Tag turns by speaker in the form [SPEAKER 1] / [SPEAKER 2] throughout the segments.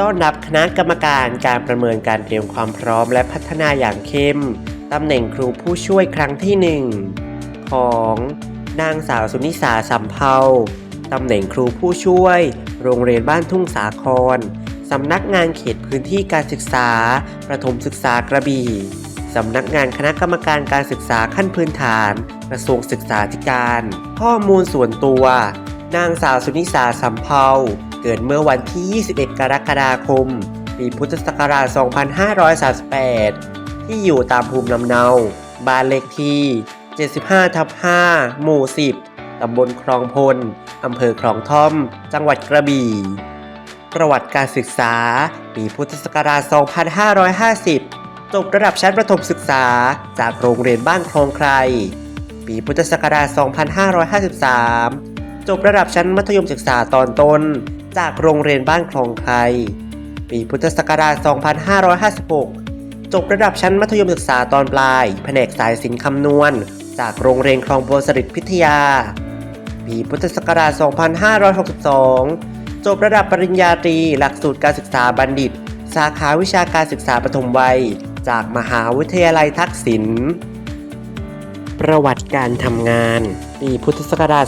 [SPEAKER 1] ต้อนรับคณะกรรมการการประเมินการเตรียมความพร้อมและพัฒนาอย่างเข้มตำแหน่งครูผู้ช่วยครั้งที่หนึ่งของนางสาวสุนิสาสัมเภาตำแหน่งครูผู้ช่วย โรงเรียนบ้านทุ่งสาครสำนักงานเขตพื้นที่การศึกษา ประถมศึกษากระบี่สำนักงานคณะกรรมการการศึกษาขั้นพื้นฐาน กระทรวงศึกษาธิการ ข้อมูลส่วนตัว นางสาวสุนิสาสัมเภา เกิดเมื่อวันที่ 21 กรกฎาคม ปีพุทธศักราช 2538 ที่อยู่ตามภูมิลำเนา บ้านเลขที่ 75ทับ5หมู่ 10 ตำบลคลองพล อำเภอคลองท่อม จังหวัดกระบี่ ประวัติการศึกษา ปีพุทธศักราช 2550 จบระดับชั้นประถมศึกษาจากโรงเรียนบ้านคลองใคร ปีพุทธศักราช 2553จบระดับชั้นมัธยมศึกษาตอนต้น จากโรงเรียนบ้านคลองใครปีพุทธศักราช 2556 จบระดับชั้นมัธยมศึกษาตอนปลาย แผนกสายศิลป์คำนวณ จากโรงเรียนคลองบัวสริตพิทยา ปีพุทธศักราช 2562 จบระดับปริญญาตรีหลักสูตรการศึกษาบัณฑิต สาขาวิชาการศึกษาปฐมวัย จากมหาวิทยาลัยทักษิณ ประวัติการทำงาน ปีพุทธศักราช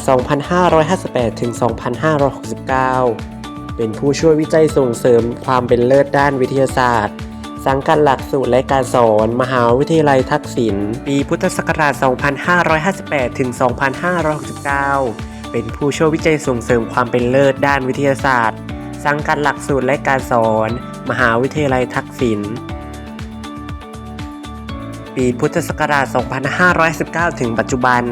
[SPEAKER 1] 2558 ถึง 2569 เป็นผู้ช่วยวิจัยส่งเสริมความเป็นเลิศด้านวิทยาศาสตร์ สังกัดหลักสูตรและการสอน มหาวิทยาลัยทักษิณปีพุทธศักราช 2558 ถึง 2569 เป็นผู้ช่วยวิจัยส่งเสริมความเป็นเลิศด้านวิทยาศาสตร์ สังกัดหลักสูตรและการสอน มหาวิทยาลัยทักษิณปีพุทธศักราช 2519 ถึงปัจจุบัน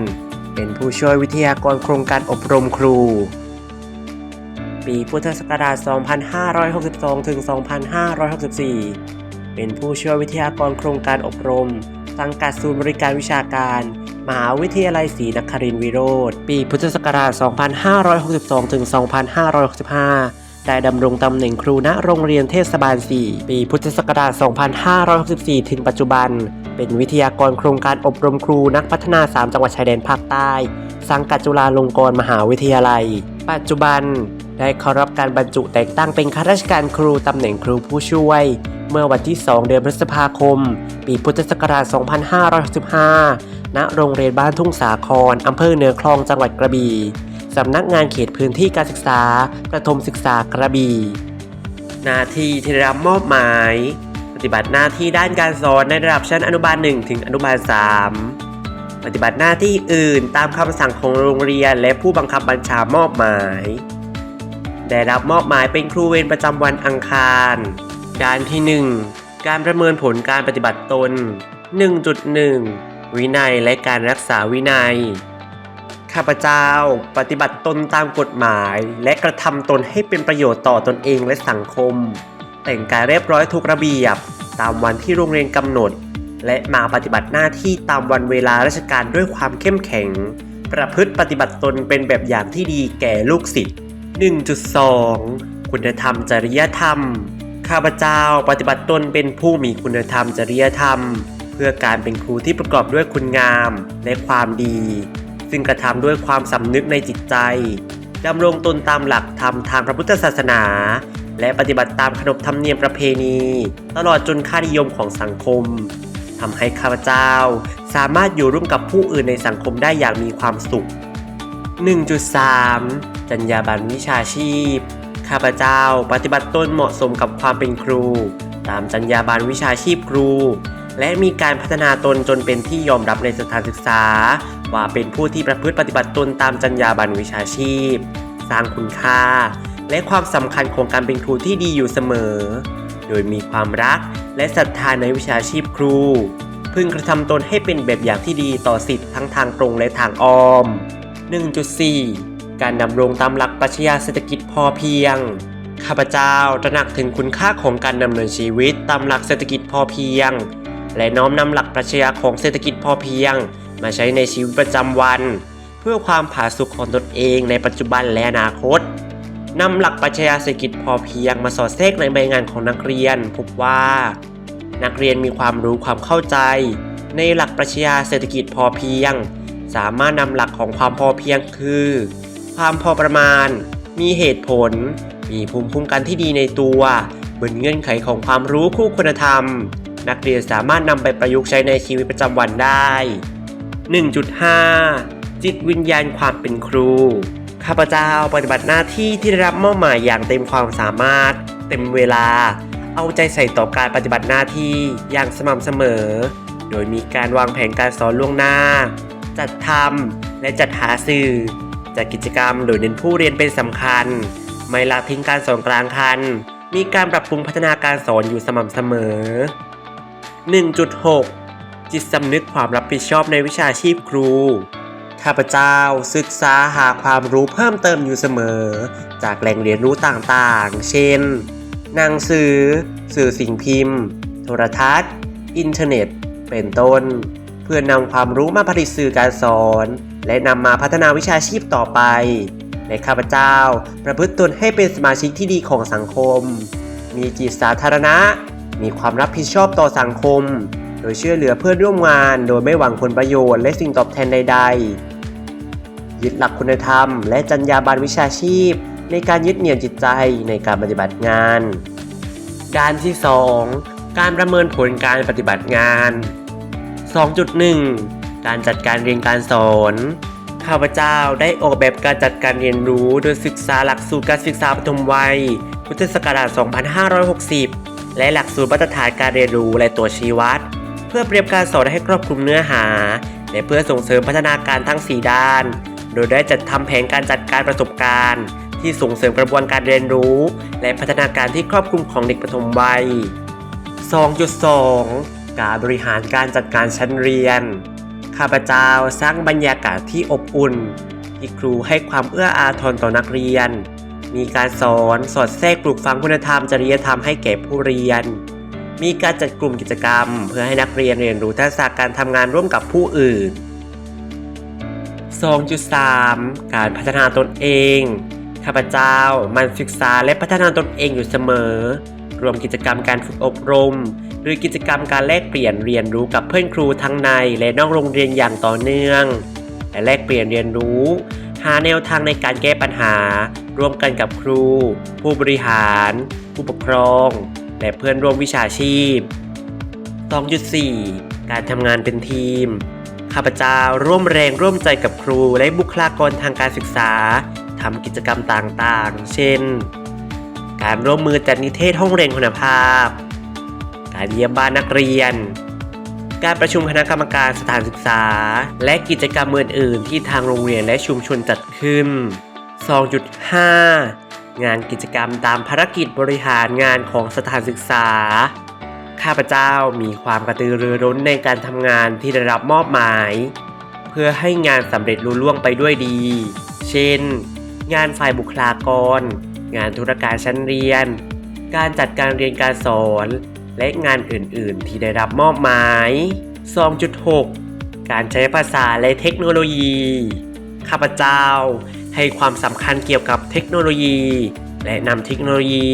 [SPEAKER 1] เป็นผู้ช่วยวิทยากรโครงการอบรมครู ปีพุทธศักราช 2562 ถึง 2564 เป็นผู้ช่วยวิทยากรโครงการอบรม สังกัดศูนย์บริการวิชาการ มหาวิทยาลัยศรีนครินทรวิโรธ ปีพุทธศักราช 2562 ถึง 2565 ได้ดำรงตำแหน่งครูณโรงเรียนเทศบาล 4 ปีพุทธศักราช 2564 ถึงปัจจุบัน เป็นวิทยากรโครงการอบรมครูนักพัฒนา 3 จังหวัดชายแดนภาคใต้ สังกัดจุฬาลงกรณ์มหาวิทยาลัย ปัจจุบัน ได้เข้ารับการบรรจุแต่งตั้งเป็นข้าราชการครูตำแหน่งครูผู้ช่วย เมื่อวันที่ 2 เดือนพฤษภาคม ปีพุทธศักราช 2565 ณ โรงเรียนบ้านทุ่งสาครอำเภอเหนือคลองจังหวัดกระบี่สำนักงานเขตพื้นที่การศึกษา ประถมศึกษากระบี่หน้าที่ที่ได้รับมอบหมาย ปฏิบัติหน้าที่ด้านการสอนในระดับชั้นอนุบาล 1 ถึงอนุบาล 3 ปฏิบัติหน้าที่อื่นตามคำสั่งของโรงเรียนและผู้บังคับบัญชามอบหมาย ได้รับมอบหมายเป็นครูเวรประจำวันอังคาร การที่ 1 การประเมินผลการปฏิบัติตน 1.1 วินัยและการรักษาวินัย ข้าพเจ้าปฏิบัติตนตามกฎหมาย และกระทำตนให้เป็นประโยชน์ต่อตนเองและสังคม แต่งกายเรียบร้อยทุกระเบียบ ตามวันที่โรงเรียนกำหนด และมาปฏิบัติหน้าที่ตามวันเวลาราชการด้วยความเข้มแข็ง ประพฤติปฏิบัติตนเป็นแบบอย่างที่ดีแก่ลูกศิษย์ 1.2 คุณธรรมจริยธรรม ข้าพเจ้าปฏิบัติตนเป็นผู้มีคุณธรรมจริยธรรม เพื่อการเป็นครูที่ประกอบด้วยคุณงามและความดี ซึ่งกระทำด้วยความสำนึกในจิตใจดำรงตนตามหลักธรรมทางพระพุทธศาสนา และปฏิบัติตามขนบธรรมเนียมประเพณี ตลอดจนค่านิยมของสังคมทำให้ข้าพเจ้าสามารถอยู่ร่วมกับผู้อื่นในสังคมได้อย่างมีความสุข 1.3 จรรยาบรรณวิชาชีพ ข้าพเจ้าปฏิบัติตนเหมาะสมกับความเป็นครู ตามจรรยาบรรณวิชาชีพครู และมีการพัฒนาตนจนเป็นที่ยอมรับในสถานศึกษา ว่าเป็นผู้ที่ประพฤติปฏิบัติตนตามจรรยาบรรณวิชาชีพ สร้างคุณค่า และความสำคัญของการเป็นครูที่ดีอยู่เสมอ โดยมีความรักและศรัทธาในวิชาชีพครูพึงกระทำตนให้เป็นแบบอย่างที่ดีต่อสิทธิ์ทั้งทางตรงและทางอ้อม 1.4 การดำรงตามหลักปรัชญาเศรษฐกิจพอเพียง ข้าพเจ้าตระหนักถึงคุณค่าของการดำเนินชีวิตตามหลักเศรษฐกิจพอเพียง และน้อมนำหลักปรัชญาของเศรษฐกิจพอเพียง มาใช้ในชีวิตประจำวัน เพื่อความผาสุกของตนเองในปัจจุบันและอนาคตนำหลักปรัชญาเศรษฐกิจพอเพียงมาสอดแทรกในใบงานของนักเรียน พบว่า นักเรียนมีความรู้ความเข้าใจ ในหลักปรัชญาเศรษฐกิจพอเพียง สามารถนำหลักของความพอเพียงคือ ความพอประมาณ มีเหตุผล มีภูมิคุ้มกันที่ดีในตัวบนเงื่อนไขของความรู้คู่คุณธรรม นักเรียนสามารถนำไปประยุกต์ใช้ในชีวิตประจำวันได้ 1.5 จิตวิญญาณความเป็นครู ข้าพเจ้าปฏิบัติหน้าที่ที่ได้รับมอบหมายอย่างเต็มความสามารถ เต็มเวลา เอาใจใส่ต่อการปฏิบัติหน้าที่อย่างสม่ำเสมอ โดยมีการวางแผนการสอนล่วงหน้า จัดทำและจัดหาสื่อ จัดกิจกรรมโดยเน้นผู้เรียนเป็นสำคัญ ไม่ละทิ้งการสอนกลางคัน มีการปรับปรุงพัฒนาการสอนอยู่สม่ำเสมอ 1.6 จิตสำนึกความรับผิดชอบในวิชาชีพครู ข้าพเจ้าศึกษาหาความรู้เพิ่มเติมอยู่เสมอ จากแหล่งเรียนรู้ต่างๆ เช่น หนังสือ สื่อสิ่งพิมพ์ โทรทัศน์ อินเทอร์เน็ต เป็นต้น เพื่อนำความรู้มาผลิตสื่อการสอน และนำมาพัฒนาวิชาชีพต่อไปและข้าพเจ้า ประพฤติตนให้เป็นสมาชิกที่ดีของสังคม มีจิตสาธารณะ มีความรับผิดชอบต่อสังคม โดยช่วยเหลือเพื่อนร่วมงาน โดยไม่หวังผลประโยชน์และสิ่งตอบแทนใด ๆ ยึดหลักคุณธรรม และจรรยาบรรณวิชาชีพ ในการยึดเหนี่ยวจิตใจในการปฏิบัติงาน ด้านที่ 2 การประเมินผลการปฏิบัติงาน 2.1 การจัดการเรียนการสอน ข้าพเจ้าได้ออกแบบการจัดการเรียนรู้โดยศึกษาหลักสูตรการศึกษาปฐมวัย พุทธศักราช 2560 และหลักสูตรมาตรฐานการเรียนรู้และตัวชี้วัด เพื่อเตรียมการสอนให้ครอบคลุมเนื้อหา และเพื่อส่งเสริมพัฒนาการทั้ง 4 ด้าน โดยได้จัดทำแผนการจัดการประสบการณ์ ที่ส่งเสริมกระบวนการเรียนรู้ และพัฒนาการที่ครอบคลุมของเด็กปฐมวัย 2.2 การบริหารการจัดการชั้นเรียน ข้าพเจ้าสร้างบรรยากาศที่อบอุ่น ที่ครูให้ความเอื้ออาทรต่อนักเรียน มีการสอนสอดแทรกปลูกฝังคุณธรรมจริยธรรมให้แก่ผู้เรียน มีการจัดกลุ่มกิจกรรม เพื่อให้นักเรียนเรียนรู้ทักษะการทำงานร่วมกับผู้อื่น 2.3 การพัฒนาตนเอง ข้าพเจ้ามันศึกษาและพัฒนาตนเองอยู่เสมอ รวมกิจกรรมการฝึกอบรม หรือกิจกรรมการแลกเปลี่ยนเรียนรู้กับเพื่อนครูทั้งในและนอกโรงเรียนอย่างต่อเนื่อง และแลกเปลี่ยนเรียนรู้ หาแนวทางในการแก้ปัญหา ร่วมกันกับครู ผู้บริหาร ผู้ปกครอง และเพื่อนร่วมวิชาชีพ 2.4 การทำงานเป็นทีมข้าพเจ้าร่วมแรงร่วมใจกับครูและบุคลากรทางการศึกษาทำกิจกรรมต่างๆ เช่น การร่วมมือจัดนิเทศห้องเรียนคุณภาพ การเยี่ยมบ้านนักเรียน การประชุมคณะกรรมการสถานศึกษา และกิจกรรมอื่นๆ ที่ทางโรงเรียนและชุมชนจัดขึ้น 2.5 งานกิจกรรมตามภารกิจบริหารงานของสถานศึกษา ข้าพเจ้ามีความกระตือรือร้นในการทำงานที่ได้รับมอบหมาย เพื่อให้งานสำเร็จลุล่วงไปด้วยดี เช่น งานฝ่ายบุคลากร งานธุรการชั้นเรียน การจัดการเรียนการสอน และงานอื่นๆ ที่ได้รับมอบหมาย 2.6 การใช้ภาษาและเทคโนโลยี ข้าพเจ้าให้ความสำคัญเกี่ยวกับเทคโนโลยี และนำเทคโนโลยี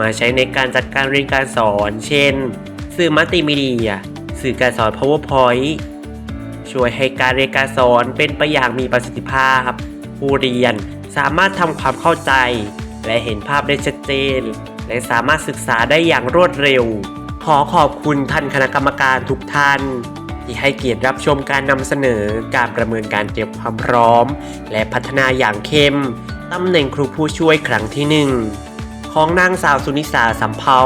[SPEAKER 1] มาใช้ในการจัดการเรียนการสอน เช่น สื่อมัลติมีเดีย สื่อการสอน PowerPoint ช่วยให้การเรียนการสอนเป็นไปอย่างมีประสิทธิภาพ ผู้เรียนสามารถทำความเข้าใจ และเห็นภาพได้ชัดเจน และสามารถศึกษาได้อย่างรวดเร็ว อขอบคุณท่านคณะกรรมการทุกท่าน ที่ให้เกียรติรับชมการนำเสนอการประเมินการเตรียมความพร้อม และพัฒนาอย่างเข้มตำแหน่งครูผู้ช่วยครั้งที่หนึ่งของนางสาวสุนิสาสัมเภา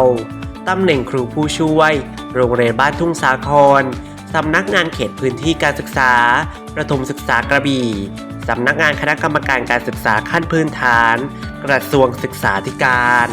[SPEAKER 1] ตำแหน่งครูผู้ช่วย โรงเรียนบ้านทุ่งสาครสำนักงานเขตพื้นที่การศึกษา ประถมศึกษากระบี่สำนักงานคณะกรรมการการศึกษาขั้นพื้นฐาน กระทรวงศึกษาธิการ